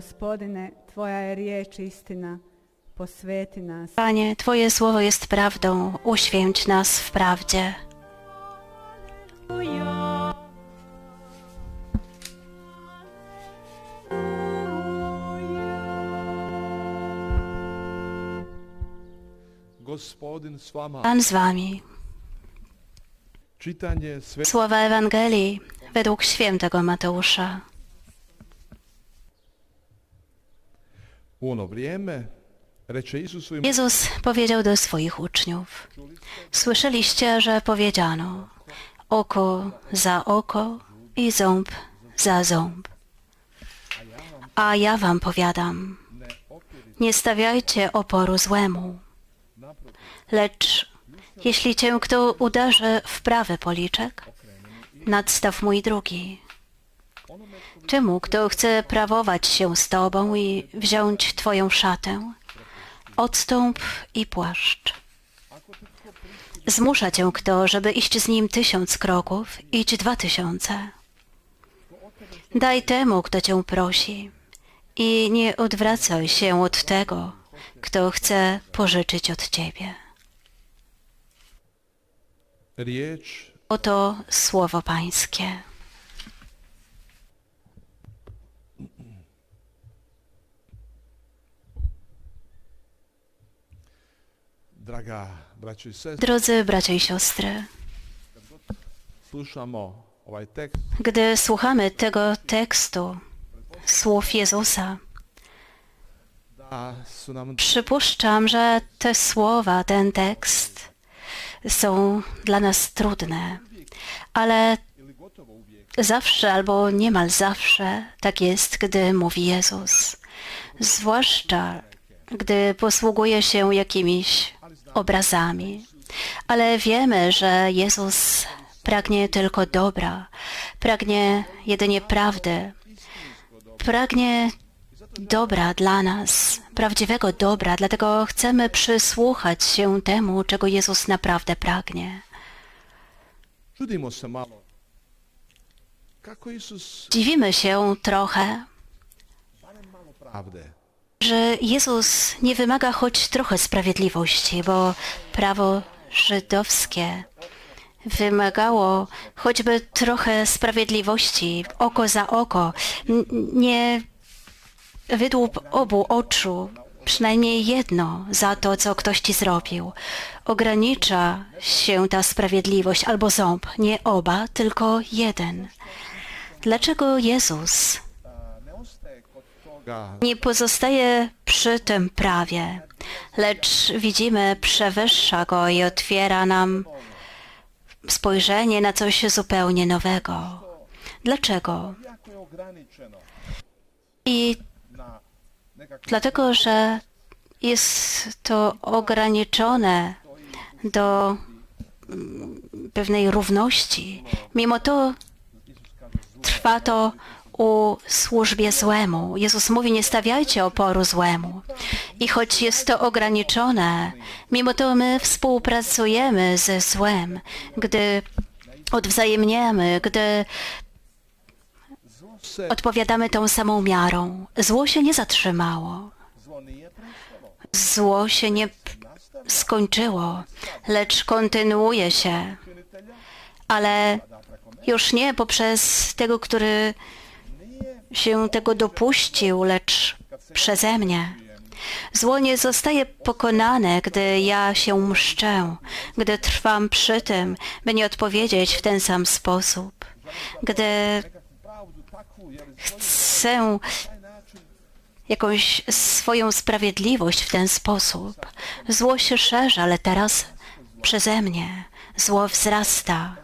Gospodine, Tvoja je riječ istina, posveti nas. Panie, Twoje słowo jest prawdą, uświęć nas w prawdzie. Gospodin s vama. Pan z Wami. Sve Słowa Ewangelii według świętego Mateusza. u ono vrijeme reče Isusu im Jezus powiedział do swoich uczniów: Słyszeliście, że powiedziano: oko za oko i ząb za ząb. A ja wam powiadam: nie stawiajcie oporu złemu, lecz jeśli cię kto uderzy w prawy policzek, nadstaw mój drugi. Czemu kto chce prawować się z tobą i wziąć twoją szatę? Odstąp i płaszcz. Zmusza cię kto, żeby iść z nim tysiąc kroków, idź dwa tysiące. Daj temu, kto cię prosi i nie odwracaj się od tego, kto chce pożyczyć od ciebie. Oto słowo Pańskie. Drodzy bracia i siostry, gdy słuchamy tego tekstu, słów Jezusa, Przypuszczam, że te słowa, ten tekst są dla nas trudne, ale zawsze albo niemal zawsze tak jest, gdy mówi Jezus. Zwłaszcza gdy posługuje się jakimiś obrazami. Ale wiemy, że Jezus pragnie tylko dobra, pragnie jedynie prawdy, pragnie dobra dla nas, prawdziwego dobra, dlatego chcemy przysłuchać się temu, czego Jezus naprawdę pragnie. Dziwimy się trochę, że Jezus nie wymaga choć trochę sprawiedliwości, bo prawo żydowskie wymagało choćby trochę sprawiedliwości, oko za oko, nie wydłup obu oczu, przynajmniej jedno za to, co ktoś ci zrobił. Ogranicza się ta sprawiedliwość albo ząb, nie oba, tylko jeden. Dlaczego Jezus nie pozostaje przy tym prawie, lecz widzimy, przewyższa go i otwiera nam spojrzenie na coś zupełnie nowego. Dlaczego? I dlatego, że jest to ograniczone do pewnej równości. Mimo to trwa to u służbie złemu. Jezus mówi, nie stawiajcie oporu złemu. I choć jest to ograniczone, mimo to my współpracujemy ze złem, gdy odwzajemniamy, gdy odpowiadamy tą samą miarą. Zło się nie zatrzymało. Zło się nie skończyło, lecz kontynuuje się. Ale już nie poprzez tego, który się tego dopuścił, lecz przeze mnie. Zło nie zostaje pokonane, gdy ja się mszczę, gdy trwam przy tym, by nie odpowiedzieć w ten sam sposób, gdy chcę jakąś swoją sprawiedliwość w ten sposób. Zło się szerzy, ale teraz przeze mnie zło wzrasta.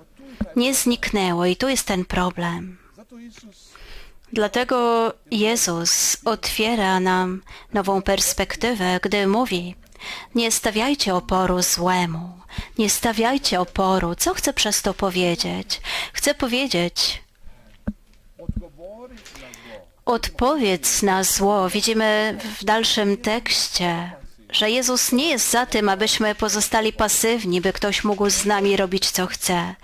Nie zniknęło i tu jest ten problem. Dlatego Jezus otwiera nam nową perspektywę, gdy mówi: Nie stawiajcie oporu złemu, nie stawiajcie oporu. Co chcę przez to powiedzieć? Chcę powiedzieć, Odpowiedz na zło. Widzimy w dalszym tekście, że Jezus nie jest za tym, abyśmy pozostali pasywni, by ktoś mógł z nami robić co chce.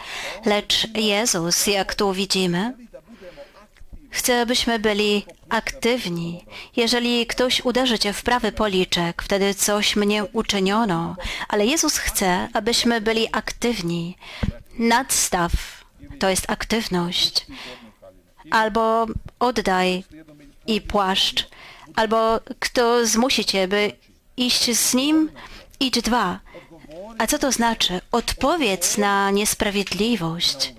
Lecz Jezus, jak tu widzimy, Chcę, abyśmy byli aktywni. Jeżeli ktoś uderzy cię w prawy policzek, wtedy coś mnie uczyniono, ale Jezus chce, abyśmy byli aktywni. Nadstaw to jest aktywność. Albo oddaj i płaszcz, albo kto zmusi cię, by iść z nim, idź dwa. A co to znaczy? Odpowiedz na niesprawiedliwość,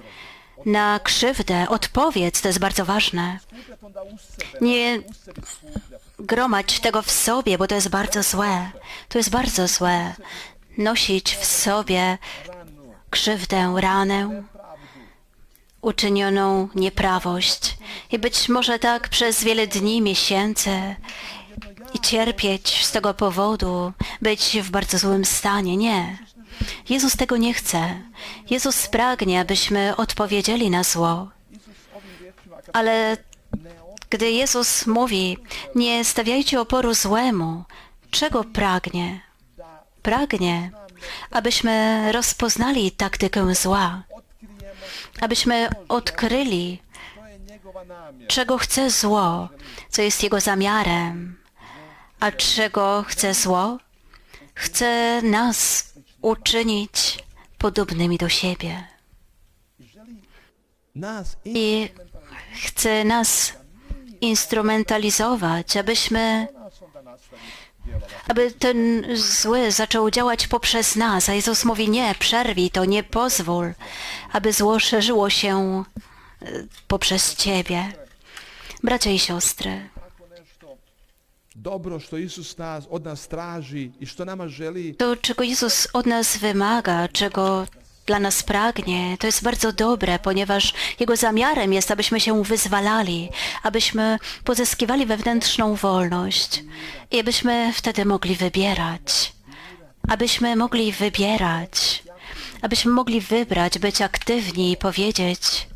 na krzywdę. Odpowiedz, to jest bardzo ważne. Nie gromadź tego w sobie, bo to jest bardzo złe. To jest bardzo złe. Nosić w sobie krzywdę, ranę, uczynioną nieprawość. I być może tak przez wiele dni, miesięcy i cierpieć z tego powodu, być w bardzo złym stanie. Nie. Jezus tego nie chce. Jezus pragnie, abyśmy odpowiedzieli na zło. Ale gdy Jezus mówi, nie stawiajcie oporu złemu, czego pragnie? Pragnie, abyśmy rozpoznali taktykę zła, abyśmy odkryli, czego chce zło, co jest jego zamiarem. A czego chce zło? Chce nas uczynić podobnymi do siebie. I chce nas instrumentalizować, abyśmy aby ten zły zaczął działać poprzez nas, a Jezus mówi nie, przerwij to, nie pozwól, aby zło szerzyło się e, poprzez Ciebie. Bracia i siostry, dobro što Isus nas, od nas traži i što nama želi to czego Jezus od nas wymaga, czego dla nas pragnie, to jest bardzo dobre, ponieważ Jego zamiarem jest, abyśmy się wyzwalali, abyśmy pozyskiwali wewnętrzną wolność i abyśmy wtedy mogli wybierać. Abyśmy mogli wybierać, abyśmy mogli wybrać, być aktywni i powiedzieć: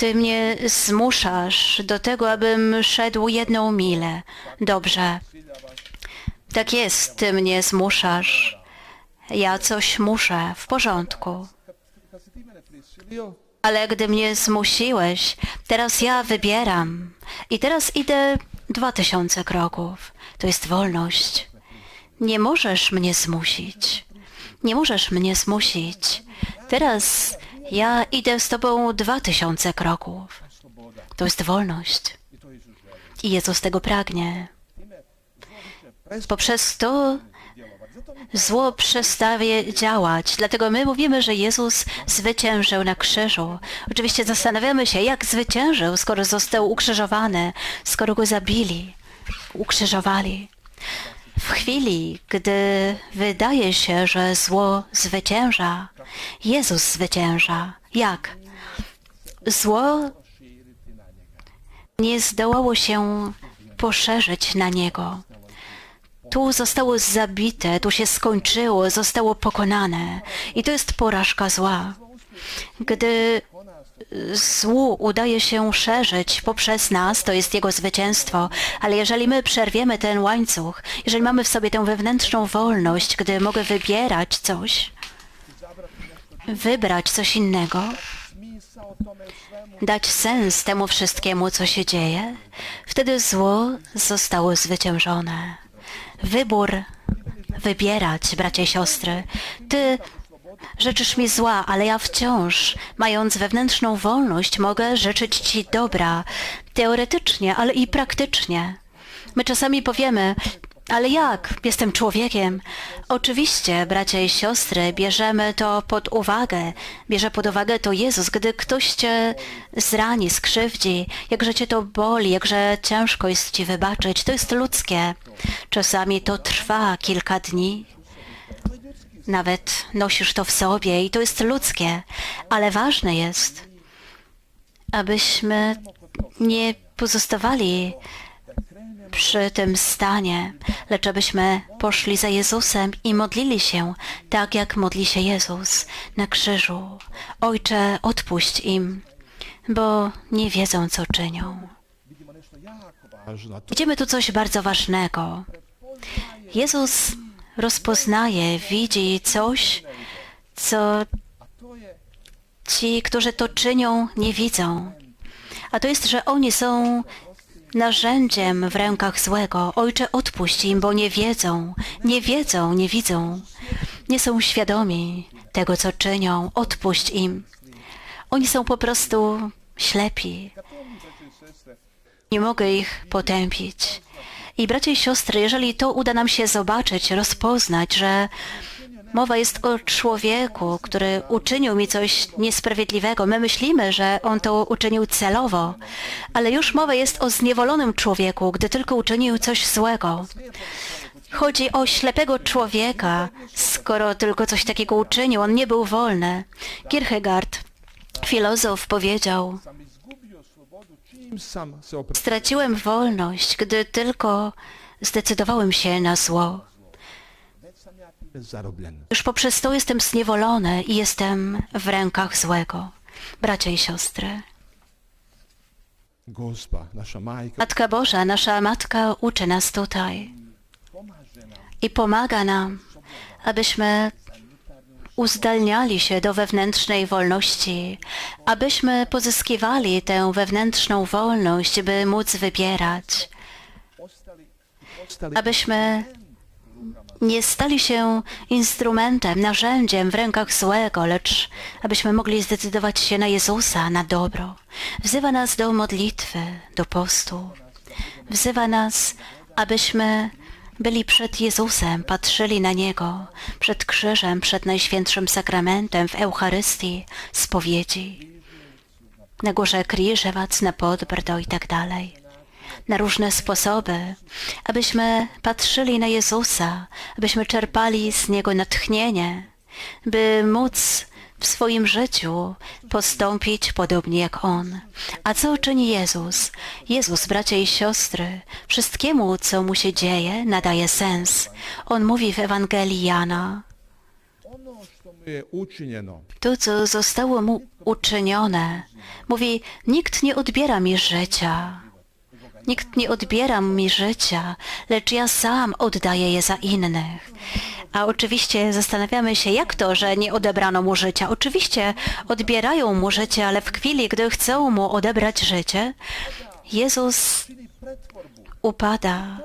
Ty mnie zmuszasz do tego, abym szedł jedną milę. Dobrze. Tak jest, ty mnie zmuszasz. Ja coś muszę, w porządku. Ale gdy mnie zmusiłeś, teraz ja wybieram. I teraz idę dwa tysiące kroków. To jest wolność. Nie możesz mnie zmusić. Nie możesz mnie zmusić. Teraz ja idę z tobą dwa tysiące kroków. To jest wolność. i Jezus tego pragnie. Poprzez to zło przestaje działać. Dlatego my mówimy, że Jezus zwyciężył na krzyżu. Oczywiście zastanawiamy się, jak zwyciężył, skoro został ukrzyżowany, skoro go zabili, ukrzyżowali. W chwili, gdy wydaje się, że zło zwycięża, Jezus zwycięża. Jak? Zło nie zdołało się poszerzyć na niego. Tu zostało zabite, tu się skończyło, zostało pokonane. I to jest porażka zła. Gdy złu udaje się szerzyć poprzez nas, to jest jego zwycięstwo. Ale jeżeli my przerwiemy ten łańcuch, jeżeli mamy w sobie tę wewnętrzną wolność, gdy mogę wybierać coś, wybrać coś innego, dać sens temu wszystkiemu, co się dzieje, wtedy zło zostało zwyciężone. Wybór wybierać, bracia i siostry. Ty życzysz mi zła, ale ja wciąż, mając wewnętrzną wolność, mogę życzyć Ci dobra. Teoretycznie, ale i praktycznie. My czasami powiemy, ale jak? Jestem człowiekiem. Oczywiście, bracia i siostry, bierzemy to pod uwagę. Bierze pod uwagę to Jezus. Gdy ktoś cię zrani, skrzywdzi, jakże cię to boli, jakże ciężko jest ci wybaczyć, to jest ludzkie. Czasami to trwa kilka dni. Nawet nosisz to w sobie i to jest ludzkie. Ale ważne jest, abyśmy nie pozostawali przy tym stanie, lecz abyśmy poszli za Jezusem i modlili się tak, jak modli się Jezus na krzyżu. Ojcze, odpuść im, bo nie wiedzą, co czynią. Widzimy tu coś bardzo ważnego. Jezus rozpoznaje, widzi coś, co ci, którzy to czynią, nie widzą. a to jest, że oni są narzędziem w rękach złego. Ojcze, odpuść im, bo nie wiedzą, nie wiedzą, nie widzą, nie są świadomi tego, co czynią. Odpuść im. Oni są po prostu ślepi. Nie mogę ich potępić. I bracia i siostry, jeżeli to uda nam się zobaczyć, rozpoznać, że mowa jest o człowieku, który uczynił mi coś niesprawiedliwego, my myślimy, że on to uczynił celowo, ale już mowa jest o zniewolonym człowieku, gdy tylko uczynił coś złego. Chodzi o ślepego człowieka, skoro tylko coś takiego uczynił, on nie był wolny. Kierkegaard, filozof, powiedział, straciłem wolność, gdy tylko zdecydowałem się na zło. Już poprzez to jestem zniewolony i jestem w rękach złego. Bracia i siostry, Matka Boża, nasza Matka uczy nas tutaj i pomaga nam, abyśmy uzdalniali się do wewnętrznej wolności, abyśmy pozyskiwali tę wewnętrzną wolność, by móc wybierać, abyśmy nie stali się instrumentem, narzędziem w rękach złego, lecz abyśmy mogli zdecydować się na Jezusa, na dobro. Wzywa nas do modlitwy, do postu. Wzywa nas, abyśmy byli przed Jezusem, patrzyli na Niego, przed krzyżem, przed Najświętszym Sakramentem, w Eucharystii, spowiedzi, na górze Krzyżewac, na Podbrdo i tak dalej. Na różne sposoby, abyśmy patrzyli na Jezusa, abyśmy czerpali z Niego natchnienie, by móc w swoim życiu postąpić podobnie jak On. A co czyni Jezus? Jezus, bracia i siostry, wszystkiemu, co mu się dzieje, nadaje sens. On mówi w Ewangelii Jana, to, co zostało mu uczynione, mówi, nikt nie odbiera mi życia. Nikt nie odbiera mi życia, lecz ja sam oddaję je za innych. A oczywiście zastanawiamy się, jak to, że nie odebrano mu życia. Oczywiście odbierają mu życie, ale w chwili, gdy chcą mu odebrać życie, Jezus upada.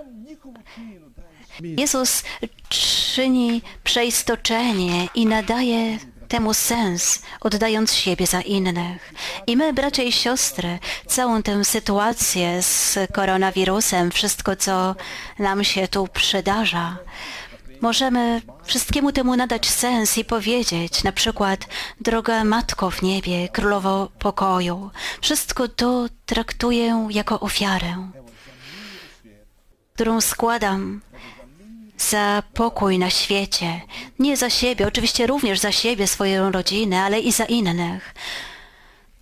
Jezus czyni przeistoczenie i nadaje temu sens, oddając siebie za innych. I my, bracia i siostry, całą tę sytuację z koronawirusem, wszystko, co nam się tu przydarza, możemy wszystkiemu temu nadać sens i powiedzieć, na przykład, droga Matko w niebie, Królowo pokoju, wszystko to traktuję jako ofiarę, którą składam za pokój na świecie. Nie za siebie, oczywiście również za siebie, swoją rodzinę, ale i za innych.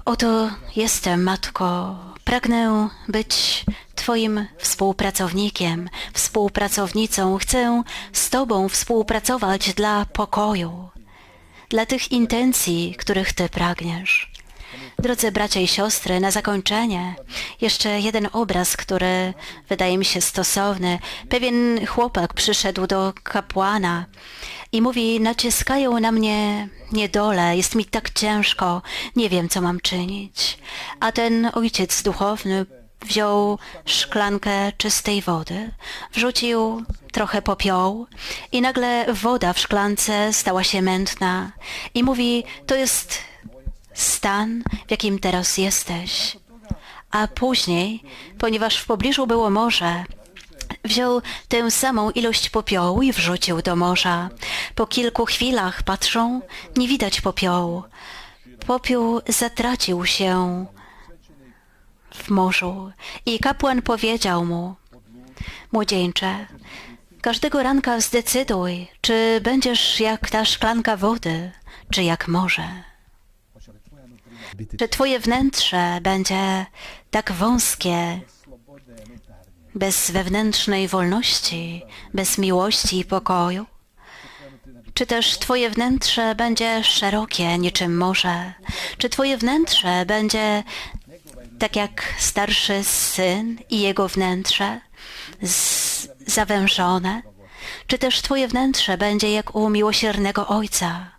Oto jestem, Matko. Pragnę być Twoim współpracownikiem, współpracownicą. Chcę z Tobą współpracować dla pokoju, dla tych intencji, których Ty pragniesz. Drodzy bracia i siostry, na zakończenie jeszcze jeden obraz, który wydaje mi się stosowny. Pewien chłopak przyszedł do kapłana i mówi, naciskają na mnie niedole, jest mi tak ciężko, nie wiem, co mam czynić. A ten ojciec duchowny wziął szklankę czystej wody, wrzucił trochę popiołu i nagle woda w szklance stała się mętna i mówi, to jest stan, w jakim teraz jesteś. A później, ponieważ w pobliżu było morze, wziął tę samą ilość popiołu i wrzucił do morza. Po kilku chwilach patrzą, nie widać popiołu. Popiół zatracił się w morzu i kapłan powiedział mu, młodzieńcze, każdego ranka zdecyduj, czy będziesz jak ta szklanka wody, czy jak morze. Czy twoje wnętrze będzie tak wąskie, bez wewnętrznej wolności, bez miłości i pokoju? Czy też twoje wnętrze będzie szerokie niczym morze? Czy twoje wnętrze będzie tak jak starszy syn i jego wnętrze, zawężone? Czy też twoje wnętrze będzie jak u miłosiernego ojca,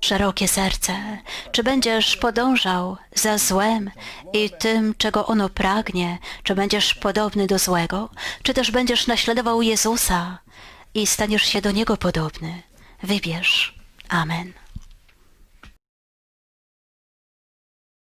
szerokie serce. Czy będziesz podążał za złem i tym, czego ono pragnie? Czy będziesz podobny do złego? Czy też będziesz naśladował Jezusa i staniesz się do Niego podobny? Wybierz. Amen.